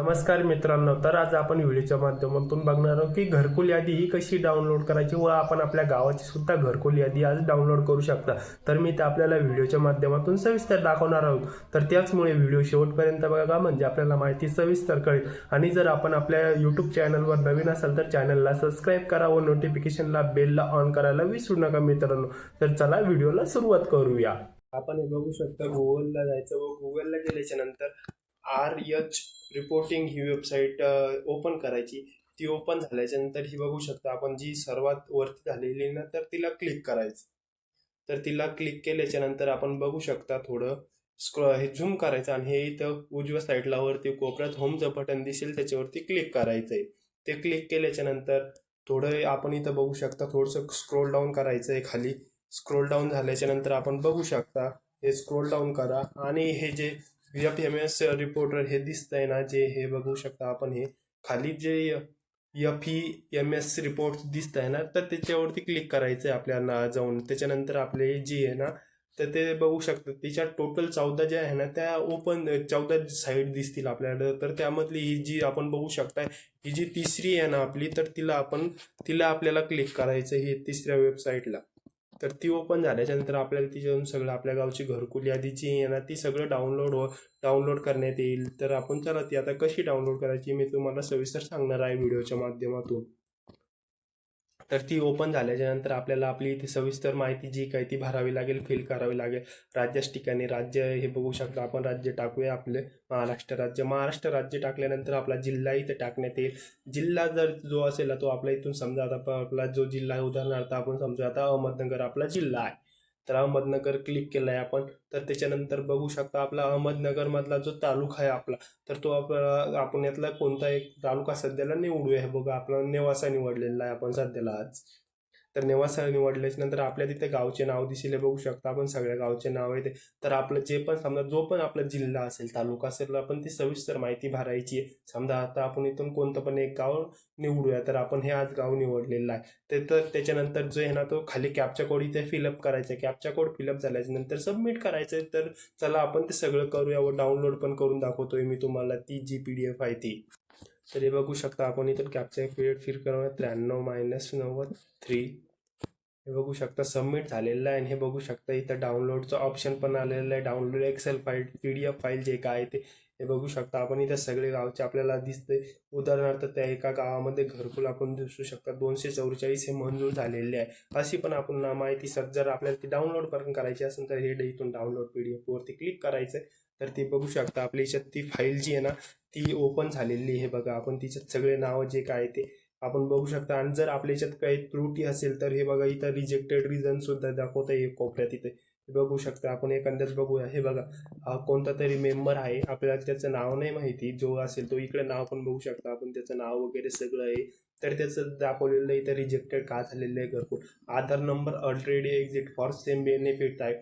नमस्कार मित्रांनो तर आज आपण व्हिडिओच्या माध्यमातून बघणार आहोत की घरकुल यादी ही कशी डाउनलोड करायची व आपण आपल्या गावाची सुद्धा घरकुल यादी आज डाउनलोड करू शकता. तर मी ते आपल्याला व्हिडिओच्या माध्यमातून सविस्तर दाखवणार आहोत. तर त्याचमुळे व्हिडिओ शेवटपर्यंत बघा म्हणजे आपल्याला माहिती सविस्तर कळेल. आणि जर आपण आपल्या यूट्यूब चॅनलवर नवीन असाल तर चॅनलला सबस्क्राईब करा व नोटिफिकेशनला बेलला ऑन करायला विसरू नका मित्रांनो. तर चला व्हिडिओला सुरुवात करूया. आपण हे बघू शकता गुगलला जायचं व गुगलला गेल्याच्यानंतर आर एच रिपोर्टिंग ही वेबसाईट ओपन करायची. ती ओपन झाल्याच्यानंतर ही बघू शकता आपण जी सर्वात वरती झालेली ना तर तिला क्लिक करायचं. तर तिला क्लिक केल्याच्यानंतर आपण बघू शकता थोडं स्क्रो हे झूम करायचं आणि हे इथं उजव्या साईडला वरती कोपऱ्यात होमचं बटन दिसेल त्याच्यावरती क्लिक करायचं आहे ते क्लिक केल्याच्यानंतर थोडं आपण इथं बघू शकता थोडंसं स्क्रोल डाऊन करायचं आहे खाली. स्क्रोल डाऊन झाल्याच्यानंतर आपण बघू शकता हे स्क्रोल डाऊन करा. आणि हे जे एफ एम एस रिपोर्टर हे दिसतंय ना जे हे बघू शकता आपण हे. खाली जे F E M S report दिसत आहे ना तर त्याच्यावरती क्लिक करायचं आहे आपल्याला जाऊन. त्याच्यानंतर आपले जी आहे ना तर ते बघू शकतात तिच्या टोटल चौदा ज्या आहे ना त्या ओपन चौदा साईड दिसतील आपल्याला. तर त्यामधली ही जी आपण बघू शकता ही जी तिसरी आहे ना आपली तर तिला आपण तिला आपल्याला क्लिक करायचं हे तिसऱ्या वेबसाईटला तर ती ओपन झाल्याच्यानंतर आपल्याला तिच्यातून सगळं आपल्या गावची घरकुल यादी जी आहे ना ती सगळं डाउनलोड हो डाउनलोड करण्यात येईल. तर आपण चला ती आता कशी डाउनलोड करायची मी तुम्हाला सविस्तर सांगणार आहे व्हिडिओच्या माध्यमातून. तर ती ओपन झाल्याच्यानंतर आपल्याला आपली इथे सविस्तर माहिती जी काही ती भरावी लागेल फिल करावी लागेल. राज्याच्या ठिकाणी राज्य हे बघू शकता. आपण राज्य टाकूया आपले. महाराष्ट्र राज्य. महाराष्ट्र राज्य टाकल्यानंतर आपला जिल्हा इथे टाकण्यात येईल. जिल्हा जर जो असेल तो आपल्या इथून समजा आता आपला जो जिल्हा आहे उदाहरणार्थ आपण समजा आता अहमदनगर आपला जिल्हा आहे. तर अहमदनगर क्लिक केलं आहे आपण. तर त्याच्यानंतर बघू शकता आपला अहमदनगरमधला जो तालुका आहे आपला तर तो आपला आपण यातला कोणता एक तालुका सध्याला निवडूया हे बघा. आपला नेवासा निवडलेला आहे आपण सध्याला आज. तर नेवासा निवडल्याच्या नंतर आपल्या तिथे गावचे नाव दिसेल हे बघू शकता. आपण सगळ्या गावचे नाव आहे ते. तर आपलं जे पण समजा जो पण आपला जिल्हा असेल तालुका असेल आपण ती सविस्तर माहिती भरायची आहे. समजा आता आपण इथून कोणतं पण एक गाव निवडूया तर आपण हे आज गाव निवडलेलं आहे. ते तर त्याच्यानंतर जो आहे ना तो खाली कॅपचा कोड इथे फिलअप करायचा आहे. कॅपचा कोड फिलअप झाल्याच्यानंतर सबमिट करायचं आहे. तर चला आपण ते सगळं करूया व डाउनलोड पण करून दाखवतोय मी तुम्हाला. ती जी पी डी एफ आहे ती. तर हे बघू शकता आपण इथं कॅपचा पिरियड फिर करून त्र्याण्णव मायनस नव्वद थ्री हे बघू शकता सबमिट झालेलं आहे आणि हे बघू शकता इथं डाउनलोडचं ऑप्शन पण आलेलं आहे. Download excel file P D F file जे काय आहे ते. हे बघू शकता आपण इथं सगळे गावचे आपल्याला दिसते उदाहरणार्थ त्या एका गावामध्ये घरकुल आपण दिसू शकता. दोनशे चौवेचाळीस हे मंजूर झालेले आहे. अशी पण आपण ना माहिती सर जर आपल्याला ती डाउनलोड पण करायची असेल तर हे इथून डाउनलोड पी डी एफवरती क्लिक करायचं आहे तर ती बघू शकता आपल्या याच्यात ती फाईल जी आहे ना ती ओपन झालेली आहे बघा. आपण तिच्यात सगळे नावं जे काय ते आपण बघू शकता. आणि जर आपल्या याच्यात काही त्रुटी असेल तर हे बघा इथं रिजेक्टेड रिझन सुद्धा दाखवता येईल कोपऱ्यात इथे. बघू शकता. आपण एखाद्याच बघूया. हे बघा हा कोणता तरी मेंबर आहे. आपल्याला त्याचं नाव नाही माहिती. जो असेल तो इकडे नाव पण बघू शकता. आपण त्याचं नाव वगैरे सगळं आहे. तर त्याचं दाखवलेलं इथं रिजेक्टेड का झालेलं आहे Gharkul? Aadhaar number already exit for same benefit आहे